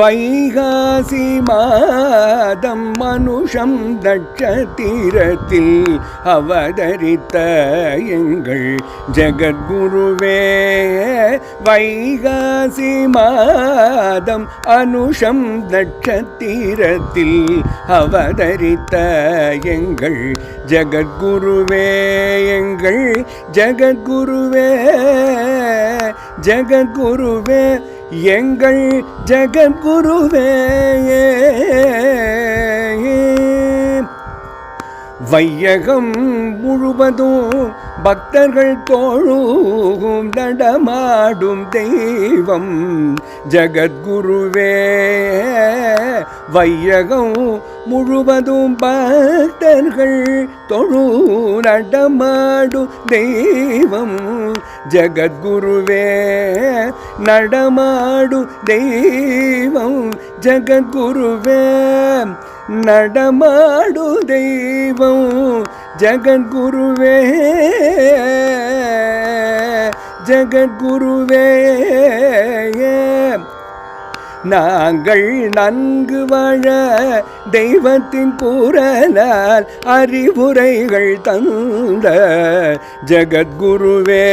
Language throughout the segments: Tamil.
வைகாசி மாதம் மனுஷம் நட்சத்திரத்தில் அவதரித்த எங்கள் ஜெகத்குருவே. வைகாசி மாதம் அனுஷம் நட்சத்திரத்தில் அவதரித்த எங்கள் ஜகத்குருவே எங்கள் ஜெகத்குருவே ஜெகத்குருவே. எங்கள் ஜெகத்குருவே வையகம் முழுவதும் பக்தர்கள் தோழும் நடமாடும் தெய்வம் ஜகத்குருவே. வையகம் முழுவதும் பக்தர்கள் தொழு நடமாடும் தெய்வம். ஜகத்குருவே நடமாடும் தெய்வம். ஜகத்குருவே நடமாடு தெய்வம். ஜகத்குருவே ஜகத்குருவே நாங்கள் நன்கு வாழ தெய்வத்தின் கூறலால் அறிவுரைகள் தந்த ஜகத்குருவே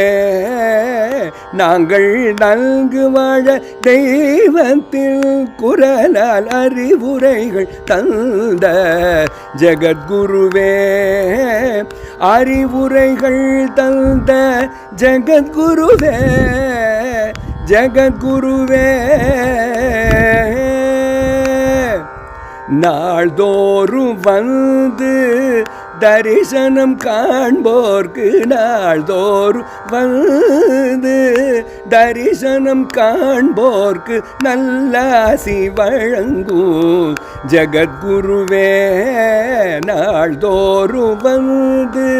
நாங்கள் நன்கு வாழ தெய்வத்தின் குரலால் அறிவுரைகள் தந்த ஜகத்குருவே அறிவுரைகள் தந்த ஜகத்குருவே ஜகத்குருவே. நாள்தோறும் வந்து தரிசனம் காண்போர்க்கு நாள்தோறும் வந்து தரிசனம் காண்போர்க்கு நல்லாசி வழங்கும். ஜகத்குருவே நாள்தோறும் வந்து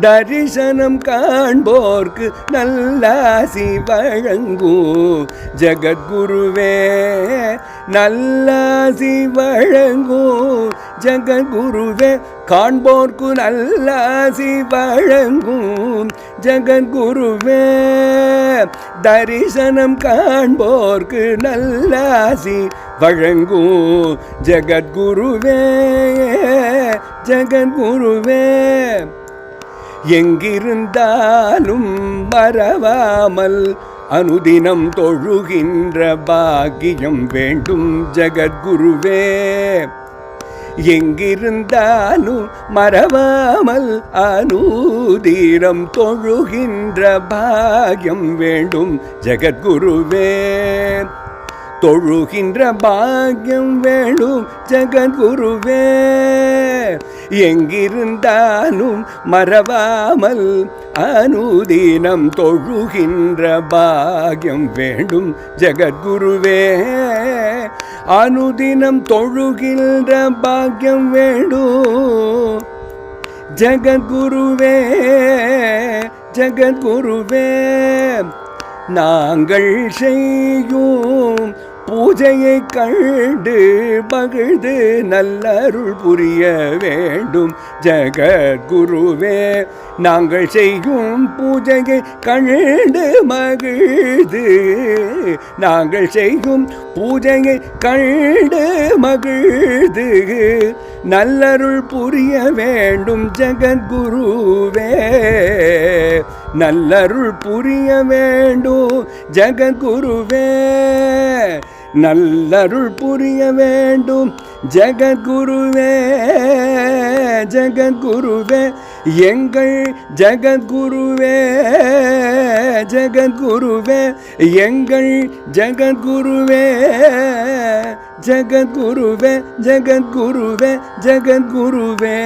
தரிசனம் காண்போர்க்கு நல்லாசி வழங்கும். ஜகத்குருவே நல்லாசி வழங்கும். ஜகத்குருவே காண்போர்க்கு நல்லாசி வழங்கும். ஜகத்குருவே தரிசனம் காண்போர்க்கு நல்லாசி வழங்கும். ஜகத்குருவே ஜகத்குருவே எங்கிருந்தாலும் மறவாமல் அனுதினம் தொழுகின்ற பாக்கியம் வேண்டும். ஜகத்குருவே எங்கிருந்தாலும் மறவாமல் அனுதீரம் தொழுகின்ற பாகியம் வேண்டும். ஜெகத்குருவே தொழுகின்ற பாக்கியம் வேணும் ஜெகத்குருவே எங்கிருந்தாலும் மறவாமல் அனுதீனம் தொழுகின்ற பாக்கியம் வேண்டும். ஜெகத்குருவே அனுதினம் தொழுகின்ற பாக்கியம் வேண்டும். ஜகத்குருவே ஜகத்குருவே நாங்கள் செய்யும் பூஜையை கண்டு மகிழ்ந்து நல்லருள் புரிய வேண்டும். ஜெகத்குருவே நாங்கள் செய்யும் பூஜையை கண்டு மகிழ்ந்து நாங்கள் செய்யும் பூஜையை கண்டு மகிழ்ந்து நல்லருள் புரிய வேண்டும். ஜெகத்குருவே நல்லருள் புரிய வேண்டும். ஜெகத்குருவே நல்லருள் புரிய வேண்டும். ஜகத்குருவே ஜகத்குருவே எங்கள் ஜகத்குருவே ஜகத்குருவே எங்கள் ஜகத்குருவே ஜகத்குருவே ஜகத்குருவே ஜகத்குருவே.